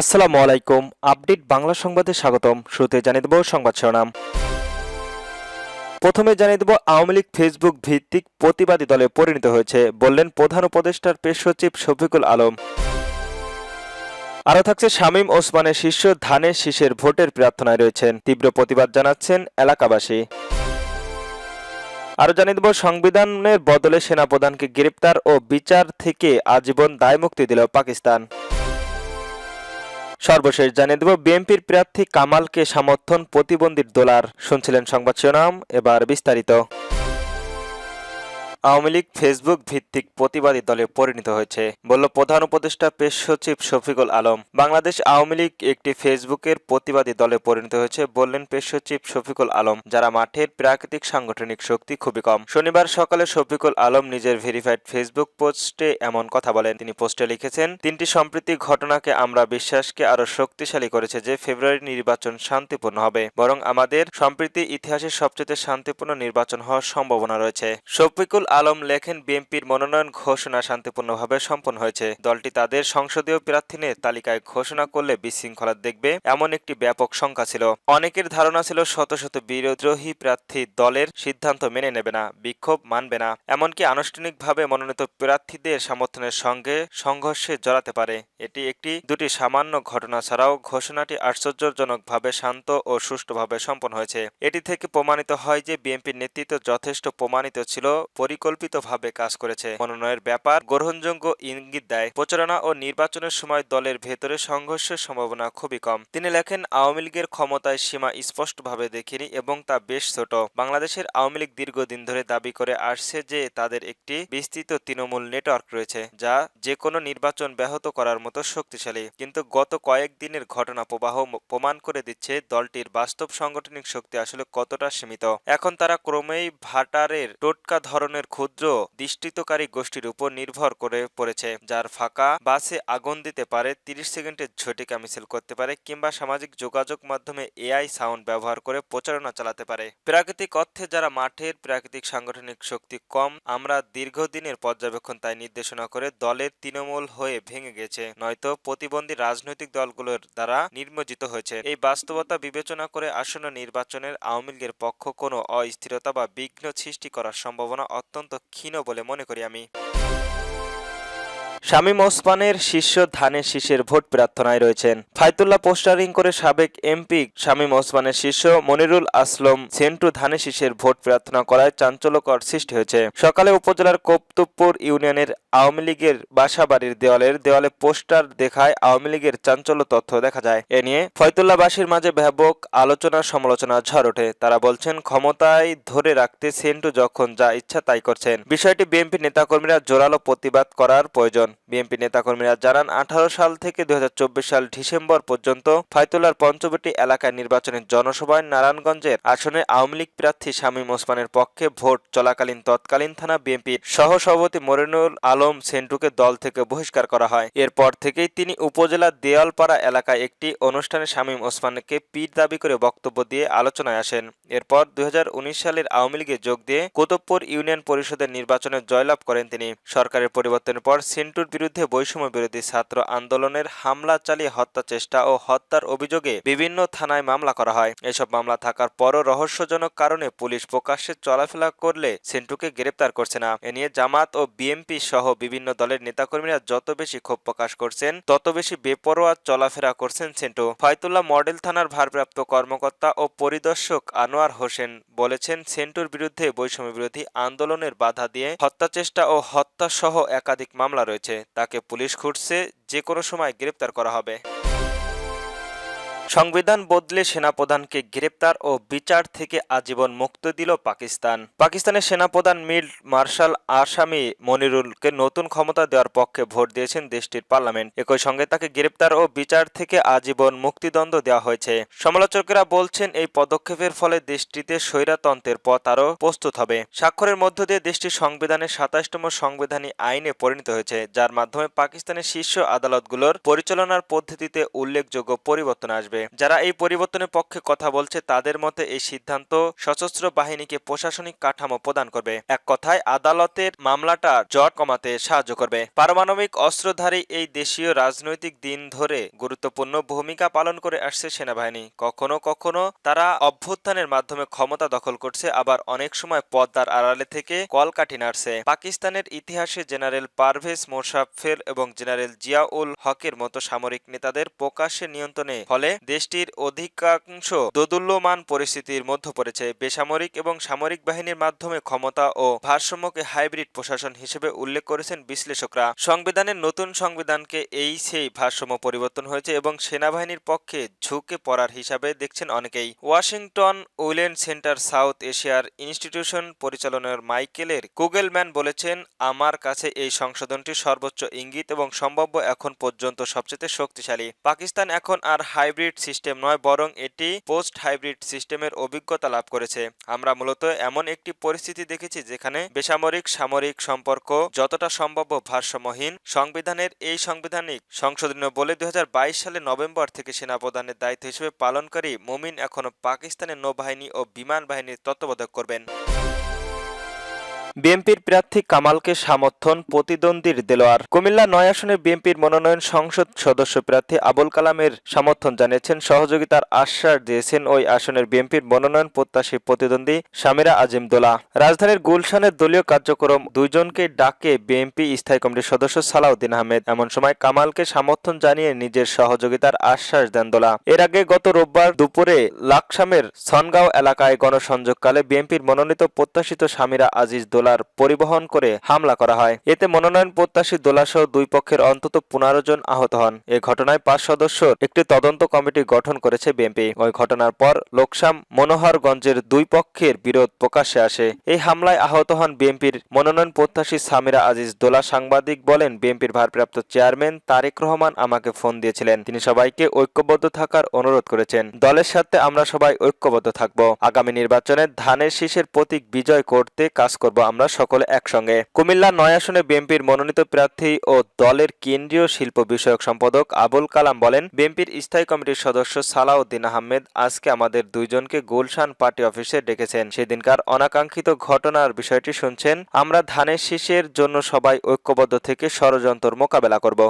আসসালামু আলাইকুম, আপডেট বাংলা সংবাদে স্বাগতম। শুরুতে জানিয়ে দেব সংবাদ শিরোনাম। প্রথমে জানিয়ে দেব, আওয়ামী লীগ ফেসবুক ভিত্তিক প্রতিবাদী দলে পরিণত হয়েছে, বললেন প্রধান উপদেষ্টার পেশ সচিব শফিকুল আলম। আরও থাকছে, শামীম ওসমানের শীর্ষ ধানের শীষের ভোটের প্রার্থনায় রয়েছেন। তীব্র প্রতিবাদ জানাচ্ছেন এলাকাবাসী। আরও জানিয়ে দেব, সংবিধানের বদলে সেনাপ্রধানকে গ্রেপ্তার ও বিচার থেকে আজীবন দায়মুক্তি দিল পাকিস্তান। সর্বশেষ জানিয়ে দেব বিএনপির প্রার্থী কামালকে সমর্থন প্রতিবন্ধীর দোলার। শুনছিলেন সংবাদ শিরোনাম এবার বিস্তারিত। আওয়ামী লীগ ফেসবুক ভিত্তিক প্রতিবাদী দলে পরিণত হয়েছে, বলল প্রধান উপদেষ্টা পেশ সচিব শফিকুল আলম। বাংলাদেশ আওয়ামী লীগ একটি ফেসবুকের প্রতিবাদী দলে পরিণত হয়েছে, বললেন পেশ সচিব শফিকুল আলম, যারা মাঠের প্রাকৃতিক সাংগঠনিক শক্তি খুবই কম। শনিবার সকালে শফিকুল আলম নিজের ভেরিফাইড ফেসবুক পোস্টে এমন কথা বলেন। তিনি পোস্টে লিখেছেন, তিনটি সম্প্রীতি ঘটনাকে আমরা বিশ্বাসকে আরও শক্তিশালী করেছে যে ফেব্রুয়ারি নির্বাচন শান্তিপূর্ণ হবে, বরং আমাদের সম্প্রীতি ইতিহাসের সবচেয়ে শান্তিপূর্ণ নির্বাচন হওয়ার সম্ভাবনা রয়েছে। শফিকুল আলম লেখেন, বিএনপির মনোনয়ন ঘোষণা শান্তিপূর্ণভাবে সম্পন্ন হয়েছে। দলটি তাদের সংসদীয় প্রার্থীদের তালিকায় ঘোষণা করলে বিশৃঙ্খলা দেখবে এমন একটি ব্যাপক শঙ্কা ছিল। অনেকের ধারণা ছিল শত শত বিদ্রোহী প্রার্থী দলের সিদ্ধান্ত মেনে নেবে না, বিক্ষোভ মানবে না। এমনকি আনুষ্ঠানিকভাবে মনোনীত প্রার্থীদের সমর্থনের সঙ্গে সংঘর্ষে জড়াতে পারে। এটি একটি দুটি সামান্য ঘটনা ছাড়াও ঘোষণাটি আশ্চর্যজনকভাবে শান্ত ও সুষ্ঠুভাবে সম্পন্ন হয়েছে। এটি থেকে প্রমাণিত হয় যে বিএনপির নেতৃত্ব যথেষ্ট প্রমাণিত ছিল পরিকল্পিতভাবে কাজ করেছে। মনোনয়নের ব্যাপার গ্রহণযোগ্য ইঙ্গিত দেয়। প্রচারণা ও নির্বাচনের সময় দলের ভেতরে সংঘর্ষের সম্ভাবনা খুবই কম। তিনি লেখেন, আওয়ামী লীগের ক্ষমতায় সীমা স্পষ্টভাবে দেখিনি এবং তা বেশ ছোট। বাংলাদেশের আওয়ামী লীগ দীর্ঘদিন ধরে দাবি করে আসছে যে তাদের একটি বিস্তৃত তৃণমূল নেটওয়ার্ক রয়েছে, যা যে কোনো নির্বাচন ব্যাহত করার মতো শক্তিশালী। কিন্তু গত কয়েকদিনের ঘটনা প্রবাহ প্রমাণ করে দিচ্ছে দলটির বাস্তব সাংগঠনিক শক্তি আসলে কতটা সীমিত। এখন তারা ক্রমেই ভাটারের টোটকা ধরনের ক্ষুদ্র দৃষ্টিতকারী গোষ্ঠীর উপর নির্ভর করে পড়েছে, যার ফাঁকা বাসে আগুন দিতে পারে, তিরিশ সেকেন্ডের ঝটিকা মিছিল করতে পারে কিংবা সামাজিক যোগাযোগ মাধ্যমে এআই সাউন্ড ব্যবহার করে প্রচারণা চালাতে পারে। প্রাকৃতিক অর্থে যারা মাঠের প্রাকৃতিক সাংগঠনিক শক্তি কম, আমরা দীর্ঘদিনের পর্যবেক্ষণ তাই নির্দেশনা করে দলের তৃণমূল হয়ে ভেঙে গেছে, নয়তো প্রতিবন্ধী রাজনৈতিক দলগুলোর দ্বারা নির্মজিত হয়েছে। এই বাস্তবতা বিবেচনা করে আসন্ন নির্বাচনের আওয়ামী লীগের পক্ষ কোনো অস্থিরতা বা বিঘ্ন সৃষ্টি করার সম্ভাবনা অত্যন্ত ক্ষীণ বলে মনে করি আমি। শামীম ওসমানের শীর্ষ ধানের শীষের ভোট প্রার্থনায় রয়েছেন। ফায়তুল্লাহ পোস্টারিং করে সাবেক এমপি শামীম ওসমানের শীর্ষ মনিরুল আসলম সেন্টু ধানের শীষের ভোট প্রার্থনা করায় চাঞ্চল্যকর সৃষ্টি হয়েছে। সকালে উপজেলার কৌতুবপুর ইউনিয়নের আওয়ামী লীগের বাসাবাড়ির দেওয়ালের দেওয়ালে পোস্টার দেখায় আওয়ামী লীগের চাঞ্চল্য তথ্য দেখা যায়। এ নিয়ে ফয়তুল্লাবাসীর মাঝে ব্যাপক আলোচনা সমালোচনা ঝড় ওঠে। তারা বলছেন, ক্ষমতায় ধরে রাখতে সেন্টু যখন যা ইচ্ছা তাই করছেন। বিষয়টি বিএনপি নেতাকর্মীরা জোরালো প্রতিবাদ করার প্রয়োজন। বিএনপি নেতাকর্মীরা জানান, আঠারো সাল থেকে দু হাজার চব্বিশ সাল ডিসেম্বর পর্যন্ত ফয়তুল্লার পঞ্চবটি এলাকায় নির্বাচনের জনসভায় নারায়ণগঞ্জের আসনে আওয়ামী লীগ প্রার্থী শামীম ওসমানের পক্ষে ভোট চলাকালীন তৎকালীন থানা বিএনপির সহসভাপতি মরিনুল আলম সেন্টুকে দল থেকে বহিষ্কার করা হয়। এরপর থেকেই তিনি উপজেলার দেয়ালপাড়া এলাকায় একটি অনুষ্ঠানে শামীম ওসমানকে পীর দাবি করে বক্তব্য দিয়ে আলোচনায় আসেন। এরপর দু হাজার উনিশ সালের আওয়ামী লীগে যোগ দিয়ে কুতুবপুর ইউনিয়ন পরিষদের নির্বাচনে জয়লাভ করেন তিনি। সরকারের পরিবর্তনের পর সেন্টুর বিরুদ্ধে বৈষম্য বিরোধী ছাত্র আন্দোলনের হামলা চালিয়ে হত্যা চেষ্টা ও হত্যার অভিযোগে বিভিন্ন থানায় মামলা করা হয়। এসব মামলা থাকার পরও রহস্যজনক কারণে পুলিশ প্রকাশ্যে চলাফেরা করলে সেন্টুকে গ্রেপ্তার করছে না। এ নিয়ে জামাত ও বিএনপি সহ বিভিন্ন দলের নেতাকর্মীরা যত বেশি ক্ষোভ প্রকাশ করছেন, তত বেশি বেপরোয়া চলাফেরা করছেন সেন্টু। ফয়তুল্লাহ মডেল থানার ভারপ্রাপ্ত কর্মকর্তা ও পরিদর্শক আনোয়ার হোসেন বলেছেন, সেন্টুর বিরুদ্ধে বৈষম্য বিরোধী আন্দোলনের বাধা দিয়ে হত্যা চেষ্টা ও হত্যা সহ একাধিক মামলা রয়েছে। তাকে পুলিশ খুঁজছে যে কোনো সময় গ্রেপ্তার করা হবে। সংবিধান বদলে সেনাপ্রধানকে গ্রেপ্তার ও বিচার থেকে আজীবন মুক্ত দিল পাকিস্তান। পাকিস্তানের সেনাপ্রধান মিল মার্শাল আসামি মনিরুলকে নতুন ক্ষমতা দেওয়ার পক্ষে ভোট দিয়েছেন দেশটির পার্লামেন্ট। একই সঙ্গে তাকে গ্রেপ্তার ও বিচার থেকে আজীবন মুক্তিদণ্ড দেওয়া হয়েছে। সমালোচকেরা বলছেন, এই পদক্ষেপের ফলে দেশটিতে স্বৈরাতন্ত্রের পথ আরও প্রস্তুত হবে। স্বাক্ষরের মধ্য দিয়ে দেশটির সংবিধানের সাতাশতম সংবিধানী আইনে পরিণত হয়েছে, যার মাধ্যমে পাকিস্তানের শীর্ষ আদালতগুলোর পরিচালনার পদ্ধতিতে উল্লেখযোগ্য পরিবর্তন আসবে। আসবে যারা এই পরিবর্তনের পক্ষে কথা বলছে, তাদের মতে এই সিদ্ধান্ত সশস্ত্র বাহিনীকে প্রশাসনিক কাঠামো প্রদান করবে। এক কথায়, আদালতের মামলাটা জট কমাতে সাহায্য করবে। পারমাণবিক অস্ত্রধারী এই দেশীয় রাজনৈতিক দিন ধরে গুরুত্বপূর্ণ ভূমিকা পালন করে আসছে সেনাবাহিনী। কখনো কখনো তারা অভ্যুত্থানের মাধ্যমে ক্ষমতা দখল করছে, আবার অনেক সময় পদ্মার আড়ালে থেকে কলকাঠি নাড়ছে। পাকিস্তানের ইতিহাসে জেনারেল পারভেজ মোশাফের এবং জেনারেল জিয়াউল হকের মতো সামরিক নেতাদের প্রকাশ্যে নিয়ন্ত্রণে, ফলে দেশটির অধিকাংশ দোদুল্যমান পরিস্থিতির মধ্যে পড়েছে। বেসামরিক এবং সামরিক বাহিনীর মাধ্যমে ক্ষমতা ও ভারসাম্যকে হাইব্রিড প্রশাসন হিসেবে উল্লেখ করেছেন বিশ্লেষকরা। সংবিধানের নতুন সংবিধানকে এই সেই ভারসাম্য পরিবর্তন হয়েছে এবং সেনাবাহিনীর পক্ষে ঝুঁকে পড়ার হিসাবে দেখছেন অনেকেই। ওয়াশিংটন উইলেন সেন্টার সাউথ এশিয়ার ইনস্টিটিউশন পরিচালনার মাইকেলের কুগেলম্যান বলেছেন, আমার কাছে এই সংশোধনটি সর্বোচ্চ ইঙ্গিত এবং সম্ভাব্য এখন পর্যন্ত সবচেয়ে শক্তিশালী। পাকিস্তান এখন আর হাইব্রিড সিস্টেম নয়, বরং এটি পোস্ট হাইব্রিড সিস্টেমের অভিজ্ঞতা লাভ করেছে। আমরা মূলত এমন একটি পরিস্থিতি দেখেছি যেখানে বেসামরিক সামরিক সম্পর্ক যতটা সম্ভব ভারসাম্যহীন, সংবিধানের এই সাংবিধানিক সংশোধনীয় বলে দু হাজার বাইশ সালে নভেম্বর থেকে সেনাপ্রধানের দায়িত্ব হিসেবে পালনকারী মুমিন এখনও পাকিস্তানের নৌবাহিনী ও বিমান বাহিনীর তত্ত্বাবধায়ক করবেন। বিএনপির প্রার্থী কামালকে সমর্থন প্রতিদ্বন্দ্বীর দেলোয়ার। কুমিল্লা নয় আসনে বিএনপির মনোনয়ন সংসদ সদস্য প্রার্থী আবুল কালামের সমর্থন জানিয়েছেন। সহযোগিতার আশ্বাস দিয়েছেন ওই আসনের বিএনপির মনোনয়ন প্রত্যাশী প্রতিদ্বন্দ্বী সামিরা আজিম দোলা। রাজধানীর গুলশানের দলীয় কার্যক্রম দুইজনকে ডাকে বিএনপি স্থায়ী কমিটির সদস্য সালাউদ্দিন আহমেদ। এমন সময় কামালকে সমর্থন জানিয়ে নিজের সহযোগিতার আশ্বাস দেন দোলা। এর আগে গত রোববার দুপুরে লাকসামের সনগাঁও এলাকায় গণসংযোগকালে বিএনপির মনোনীত প্রত্যাশিত সামিরা আজিজ দোলার পরিবহন করে হামলা করা হয়। এতে মনোনয়ন প্রত্যাশী দোলাসহ দুই পক্ষের অন্তত পনেরো জন আহত হন। এ ঘটনায় পাঁচ সদস্যর একটি তদন্ত কমিটি গঠন করেছে বিএনপি। ওই ঘটনার পর লোকসাম মনোহরগঞ্জের দুই পক্ষের বিরোধ প্রকাশ্যে আসে। এই হামলায় আহত হন বিএনপির মনোনয়ন প্রত্যাশী সামিরা আজিজ। দোলা সাংবাদিক বলেন, বিএনপির ভারপ্রাপ্ত চেয়ারম্যান তারেক রহমান আমাকে ফোন দিয়েছিলেন। তিনি সবাইকে ঐক্যবদ্ধ থাকার অনুরোধ করেছেন। দলের সাথে আমরা সবাই ঐক্যবদ্ধ থাকব। আগামী নির্বাচনে ধানের শীষের প্রতীক বিজয় করতে কাজ করব আমরা সকলে একসঙ্গে। কুমিল্লা নয় আসনে বিএনপির মনোনীত প্রার্থী ও দলের কেন্দ্রীয় শিল্প বিষয়ক সম্পাদক আবুল কালাম বলেন, বিএনপির স্থায়ী কমিটির সদস্য সালাউদ্দিন আহমেদ আজকে আমাদের দুইজনকে গুলশান পার্টি অফিসে ডেকেছেন। সেদিনকার অনাকাঙ্ক্ষিত ঘটনার বিষয়টি শুনছেন, আমরা ধানের শীষের জন্য সবাই ঐক্যবদ্ধ থেকে ষড়যন্ত্র মোকাবেলা করব।